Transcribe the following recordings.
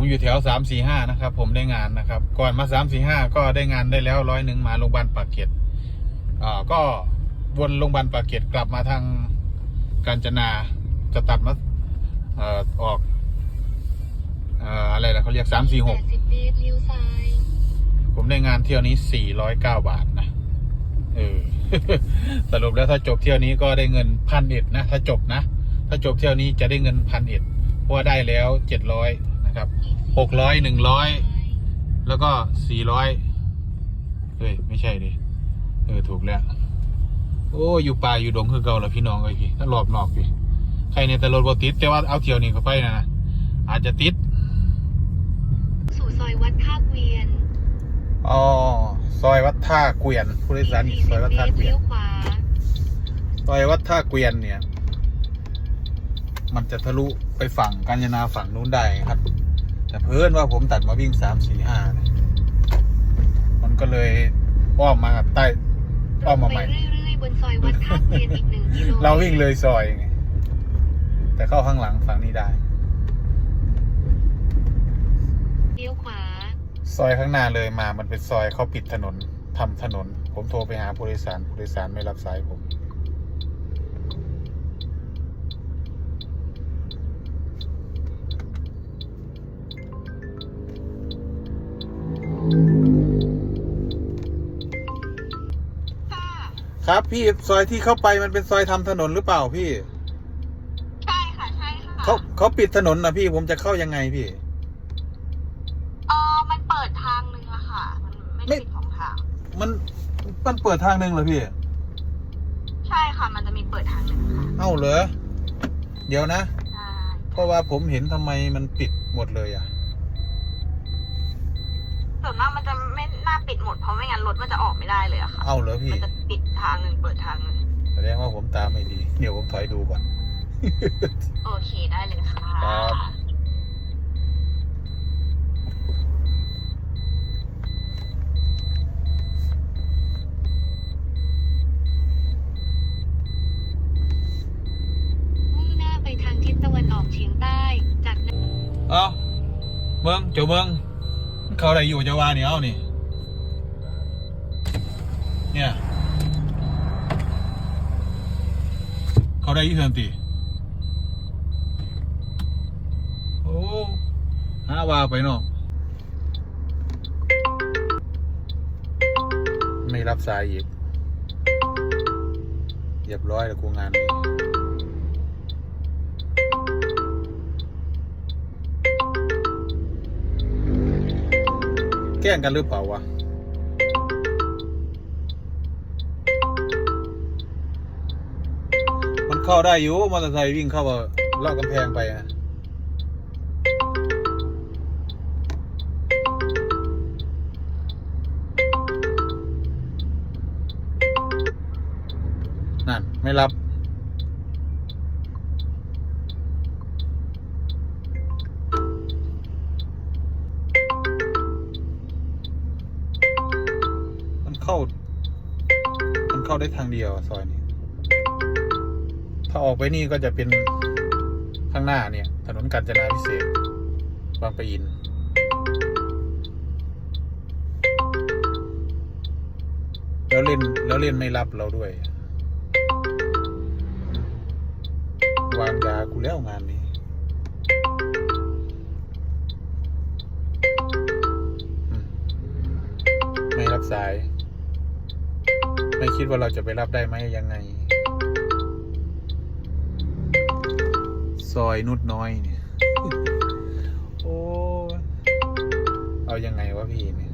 ผมอยู่แถวสามสี่ห้านะครับ ผมได้งานนะครับ ก่อนมาสามสี่ห้าก็ได้งานได้แล้วร้อยหนึ่งมาโรงพยาบาลปากเกร็ดอ่าก็วนโรงพยาบาลปากเกร็ดกลับมาทางกาญจนาจะตัดมาเอ่อออกเอ่ออะไรนะเขาเรียกสามสี่หก80เมตรเลี้ยวซ้ายผมได้งานเที่ยวนี้สี่ร้อยเก้าบาทนะเออ สรุปแล้วถ้าจบเที่ยวนี้ก็ได้เงินพันเอ็ดนะถ้าจบนะ ถ้าจบเที่ยวนี้จะได้เงินพันเอ็ดเพราะว่าได้แล้วเจ็ดร้อย นะครับหกร้อยหนึ่งร้อยแล้วก็สี่ร้อยเฮ้ย ไม่ใช่ดิเออ ถูกแล้ว โอ้อยู่ป่าอยู่ดงคือเก่าแล้วพี่น้องเลยพี่ถ้ารอบนอกพี่ใครในแต่รถบติด แต่ว่าเอาเที่ยวนี้ก็ไปนะนะอาจจะติด สู่ซอยวัดท่าเกวียน อ๋อ ซอยวัดท่าเกวียน ผู้โดยสารอีกซอยวัดท่าเกวียนเลี้ยวขวาซอยวัดท่าเกวียนเนี่ย มันจะทะลุไปฝั่งกาญจนาฝั่งนู้นได้ครับ แต่เพื่อนว่าผมตัดมาวิ่งสามสี่ห้ามันก็เลยอ้อมมาใต้อ้อมมาใหม่ไปเรื่อยๆบนซอยวัดท่าเกวียนอีกหนึ่งกิโลเราวิ่งเลยซอยไงแต่เข้าข้างหลังฝั่งนี้ได้เลี้ยวขวา ซอยข้างหน้าเลยมามันเป็นซอยเขาปิดถนนทำถนน ผมโทรไปหาผู้โดยสารผู้โดยสารไม่รับสายผม ครับพี่ซอยที่เข้าไปมันเป็นซอยทำถนนหรือเปล่าพี่ ใช่ค่ะใช่ค่ะเขาเขาปิดถนนนะพี่ผมจะเข้ายังไงพี่ เออมันเปิดทางหนึ่งอะค่ะ มันไม่ไม่ได้ปิดสองทาง มันมันเปิดทางหนึ่งเหรอพี่ ใช่ค่ะ มันจะมีเปิดทางหนึ่งค่ะ เอ้าเหรอ เดี๋ยวนะใช่เพราะว่าผมเห็นทำไมมันปิดหมดเลยอะ ส่วนมากมันจะไม่น่าปิดห มดเพราะไม่งั้นรถมันจะออกไม่ได้เลยอะค่ะ เอ้าเหรอพี่ มันจะปิดทางหนึ่งเปิดทางหนึ่งแสดงว่าผมตามไม่ดี เดี๋ยวผมถอยดูก่อน โอเคได้เลยค่ะครับ มุ่งหน้าไปทางทิศตะวันออกเฉียงใต้ จากนั้น เอาเมืองเจ้าเมืองเขาได้อยู่เจ้าวาเนี่ยเอานี่ เนี่ย เขาได้อยี่เทินตีโอ้หาวาไปเนาะไม่รับสายอีกเรียบร้อยแล้วกูงานนี้แกล้งกันหรือเปล่าวะ เข้าได้อยู่มอเตอร์ไซค์วิ่งเข้ามาเลาะกำแพงไปอะนั่น ไม่รับ มันเข้า มันเข้าได้ทางเดียวซอยนี้าออกไปนี่ก็จะเป็นข้างหน้าเนี่ย ถนนกาญจนาพิเศษกบางปะอิน แล้วเล่นแล้วเล่นไม่รับเราด้วย วางยากูแล้วงานนี้ไม่รับสาย ไม่คิดว่าเราจะไปรับได้ไหมยังไง อยนุดน้อยเนี่ยโอ้ยเอายังไงวะพี่เนี่ย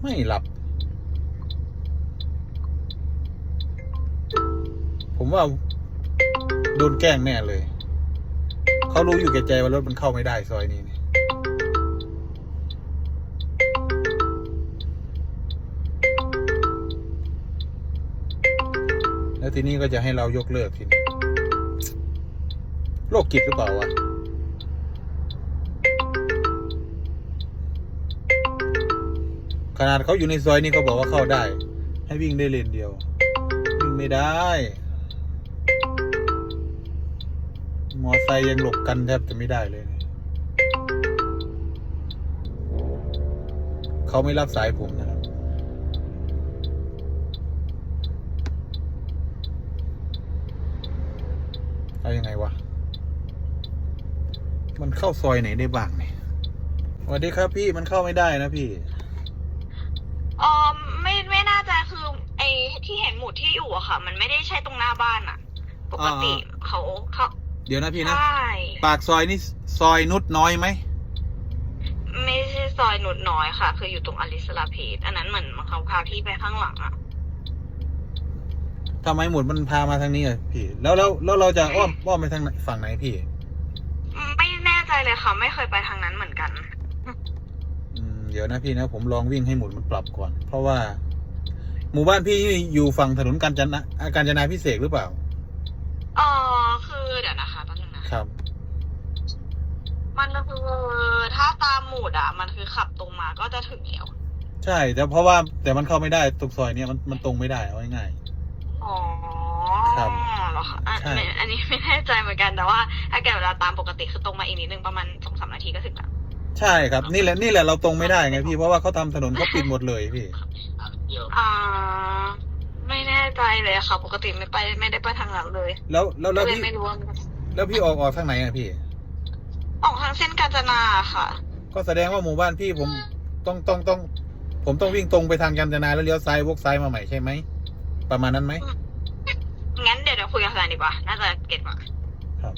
ไม่หลับ ผมว่าโดนแกล้งแน่เลย เขารู้อยู่แก่ใจว่ารถมันเข้าไม่ได้ซอยนี้เนี่ย แล้วทีนี้ก็จะให้เรายกเลิกทีนี้โรคจิตหรือเปล่าวะขนาดเขาอยู่ในซอยนี้เขาบอกว่าเข้าได้ ให้วิ่งได้เลนเดียว วิ่งไม่ได้ มอไซค์ยังหลบกันแทบจะไม่ได้เลย เขาไม่รับสายผมนะ ครับเอายังไงวะ มันเข้าซอยไหนได้บ้างเนี่ยสวัสดีครับพี่มันเข้าไม่ได้นะพี่เออไม่ไม่น่าจะคือไอ้ที่เห็นหมุดที่อยู่อะค่ะ มันไม่ได้ใช่ตรงหน้าบ้านอะปกติเขาเขาเดี๋ยวนะพี่นะใช่ปากซอยนี่ซอยนุดน้อยไหมไม่ใช่ซอยหนุดน้อยค่ะ คืออยู่ตรงอลิสลาเพจอันนั้นเหมือนเขาพาพี่ไปข้างหลังอะ ทำไมหมุดมันพามาทางนี้อะพี่ แล้วแล้วแล้วเราจะอ้อมอ้อมไปทางไหนฝั่งไหนพี่ ไม่แน่ใจเลยค่ะ ไม่เคยไปทางนั้นเหมือนกัน อืมเดี๋ยวนะพี่นะผมลองวิ่งให้หมุดมันปรับก่อน เพราะว่า หมู่บ้านพี่นี่อยู่ฝั่งถนนกาญจนะอ่าการจนาพิเศษกหรือเปล่า เออคือเดี๋ยวนะคะแป๊บนึงนะ ครับ มันก็คือถ้าตามหมุดอะมันคือขับตรงมาก็จะถึงแล้ว ใช่ แต่เพราะว่าแต่มันเข้าไม่ได้ตรงซอยเนี้ยมันมันตรงไม่ได้เอาง่าย อ๋อครับเหรอคะอันใช่ไม่อันนี้ไม่แน่ใจเหมือนกันแต่ว่า ถ้าเกิดเวลาตามปกติคือตรงมาอีกนิดนึงประมาณสองสามนาทีก็ถึงแล้วๆใช่ครับนี่แหละนี่แหละเราตรงไม่ได้ไงพี่เพราะว่าเขาทำถนนเขาปิดหมดเลยพี่อ่า ไม่แน่ใจเลยค่ะ ปกติไม่ไปไม่ได้ไปทางหลังเลยแล้วแล้วก็แล้วเลยพี่ไม่รู้ว่าแล้วพี่ออกออกทางไหนอะพี่ ออกทางเส้นกาญจนาค่ะ ก็แสดงว่าหมู่บ้านพี่ผมต้องต้องต้อง ผมต้องวิ่งตรงไปทางกาญจนาแล้วเลี้ยวซ้ายวกซ้ายมาใหม่ใช่ไหม ประมาณนั้นไหม งั้นเดี๋ยวเดี๋ยวคุยกับแฟนดีกว่า น่าจะเก็ตกว่าครับ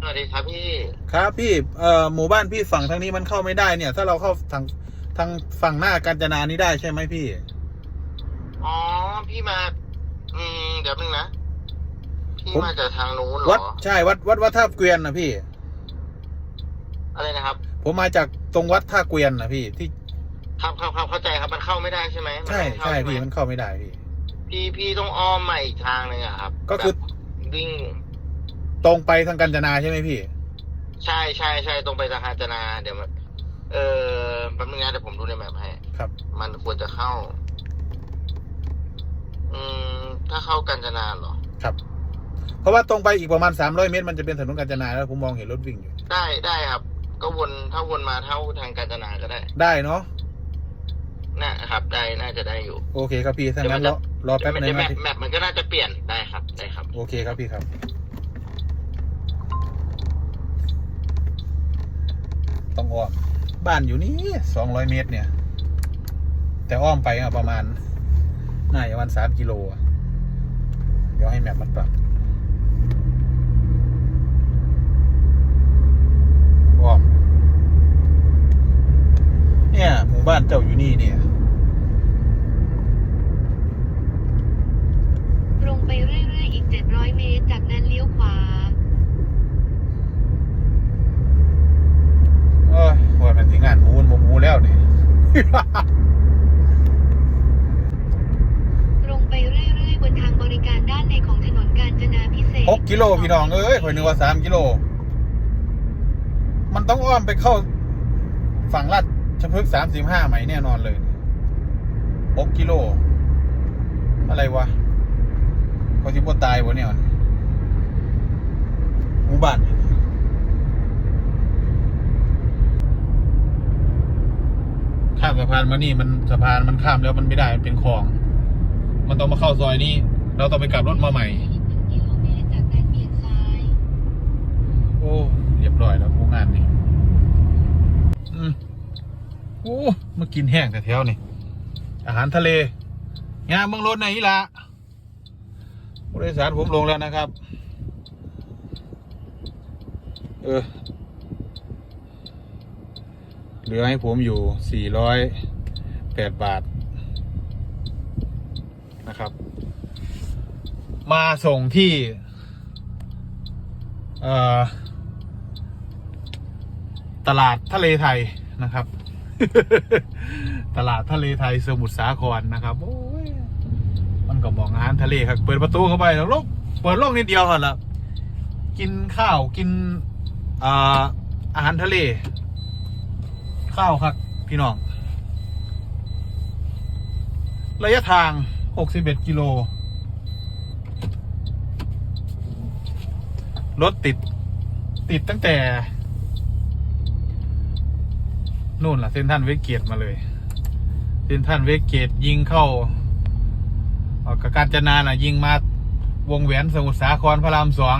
สวัสดีครับพี่ครับพี่เอ่อหมู่บ้านพี่ฝั่งทางนี้มันเข้าไม่ได้เนี่ย ถ้าเราเข้าทางทางฝั่งหน้ากาญจนานี้ได้ใช่ไหมพี่ อ๋อพี่มา อืมเดี๋ยวนึงนะพี่ผม มาจากทางนู้นเหรวัดอใช่วัดวัดวัดท่าเกวียนนะพี่ อะไรนะครับ ผมมาจากตรงวัดท่าเกวียนนะพี่ที่ครับครับครับเข้าใจครับมันเข้าไม่ได้ใช่ไหมมันใช่ไม่เข้าใช่ไหมพี่มันเข้าไม่ได้พี่ พี่พี่ต้องอ้อมมาอีกทางหนึ่งอะครับก็คือ แบบวิ่ง ตรงไปทางกาญจนาใช่ไหมพี่ ใช่ใช่ใช่ตรงไปทางกาญจนาเดี๋ยวมันเออแป๊บนึงนะเดี๋ยวผมดูในแมพให้ครับ มันควรจะเข้า อืม ถ้าเข้ากาญจนาเหรอครับเพราะว่าตรงไปอีกประมาณสามร้อยเมตรมันจะเป็นถนนกาญจนาแล้วผมมองเห็นรถวิ่งอยู่ ได้ได้ครับ ก็วนถ้าวนมาเท่าทางกาญจนาก็ได้ ได้เนาะ น่าครับ ได้น่าจะได้อยู่ โอเคครับพี่ถ้างั้นรอรอแป๊บนึงเดี๋ยวแมนะปพี่แมปมันก็น่าจะเปลี่ยนได้ครับได้ครับ โอเคครับพี่ครับ ต้องอ้อม บ้านอยู่นี่สองร้อยเมตรเนี่ย แต่อ้อมไปอะประมาณน่าจะวันสามกิโลอะเดี๋ยวให้แมปมันปรับอ้อม เนี่ยหมู่บ้านเจ้าอยู่นี่เนี่ย ตรงไปเรื่อยๆอีก 700 เมตร จากนั้นเลี้ยวขวา เออว่ามันสิงานหมูนบ่หมูแล้วเนี่ย ตรงไปเรื่อยๆบนทางบริการด้านในของถนนกาญจนาพิเศษกหกกิโลพี่น้อง เอ้ยข่อยนึกว่าสามกิโล มันต้องอ้อมไปเข้า ฝั่งลาดชพฤกษ์สามสิบห้าไหมแน่นอนเลยหกกิโล อะไรวะเขาที่ปตายวะเนี่ยหมู่บ้านนี่ ข้ามสะพานมานี่มันสะพานมันข้ามแล้วมันไม่ได้มันเป็นคลอง มันต้องมาเข้าซอยนี้ เราต้องไปกลับรถมาใหม่ โอ้เรียบร้อยแล้วงานนี่อืมโอ้มากินแห้งแต่แถวนี่อาหารทะเลงานเมืองรถไหนล่ะบริษัทผมลงแล้วนะครับ เออ เหลือให้ผมอยู่สี่ร้อยแปดบาทนะครับ มาส่งที่ตลาดทะเลไทยนะครับ ตลาดทะเลไทยสมุทรสาครนะครับโอ้ยมันก็มองอาหารทะเลครับ เปิดประตูเข้าไปแล้วลกเปิดโลกนิดเดียวกันละกินข้าวกินอาอาหารทะเล ข้าวครับพี่น้อง ระยะทาง 61 กิโล รถติด ติดตั้งแต่ นู่นล่ะ เส้นท่านเวสเกตมาเลย เส้นท่านเวสเกตยิงเข้าออกกับการจนาน่ะ ยิงมาวงแหวนสมุทรสาครพระรามสอง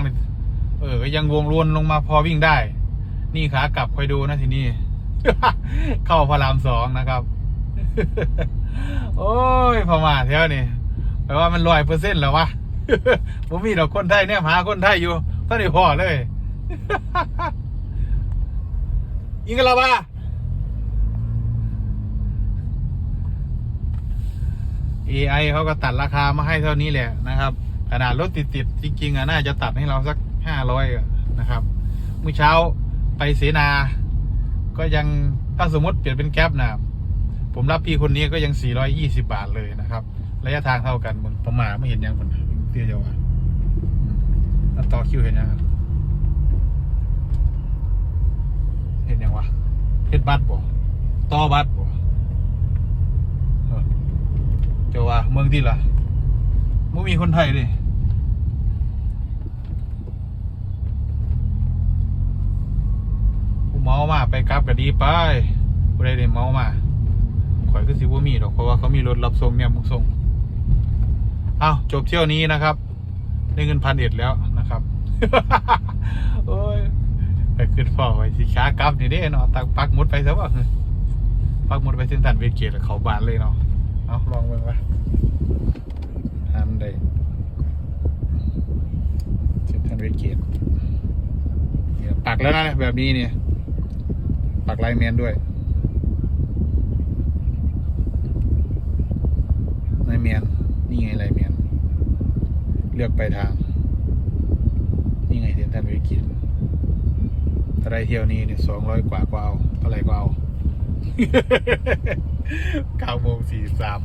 เออก็ยังวงรวนลงมาพอวิ่งได้ นี่ขากลับคอยดูนะทีนี้ เข้าพระรามสองนะครับ โอ้ยพม่าแถวนี่แปลว่ามันร้อยเปอร์เซ็นต์แล้ววะผมมีดอกคนไทยเนี่ยหาคนไทยอยู่ท่านนี่พอเลย ยิงกันแล้วปะ AI เขาก็ตัดราคามาให้เท่านี้แหละนะครับ ขนาดรถติดๆจริงๆอะน่าจะตัดให้เราสักห้าร้อยนะครับ เมื่อเช้าไปเสนา ก็ยังถ้าสมมติเปลี่ยนเป็นแก๊ปนะผมรับพี่คนนี้ก็ยัง 420 บาทเลยนะครับ ระยะทางเท่ากันมึงผมมาไม่เห็นยังคนเตี้ยเดียวอะต่อคิวเห็นยังเห็นยังวะเฮ็ดบัตรบ่ต่อบัตรบ่เอเจ้าว่าเมืองที่ล่ะมึงมีคนไทยดิ เมามาไปกลับก็ดีไปกูได้ได้เมามาข่อยก็สิว่ามีดอกเพราะว่าเขามีรถรับส่งเนี่ยมึงส่งอ้าวจบเที่ยวนี้นะครับ ได้เงินพันเอ็ดแล้วนะครับโอ้ยไปขึ้นฟอไว้สิขากลับนี่เด้เนาะตักปักหมุดไปซะว่าปักหมุดไปเส้นทันเวเกตเขาบานเลยเนาะเอาลองเบิ่งวะทำได้เส้นทันเวเกตปักแล้วนะแบบนี้เนี่ย ปักไลน์แมนด้วย ไลน์แมนนี่ไงไลน์แมนเลือกไปทาง นี่ไงเซนทันวิกิตถ้าได้เที่ยวนี้เนี่ยสองร้อยกว่าก็เอาเท่าไหร่ก็เอาเก้าโมงสี่สาม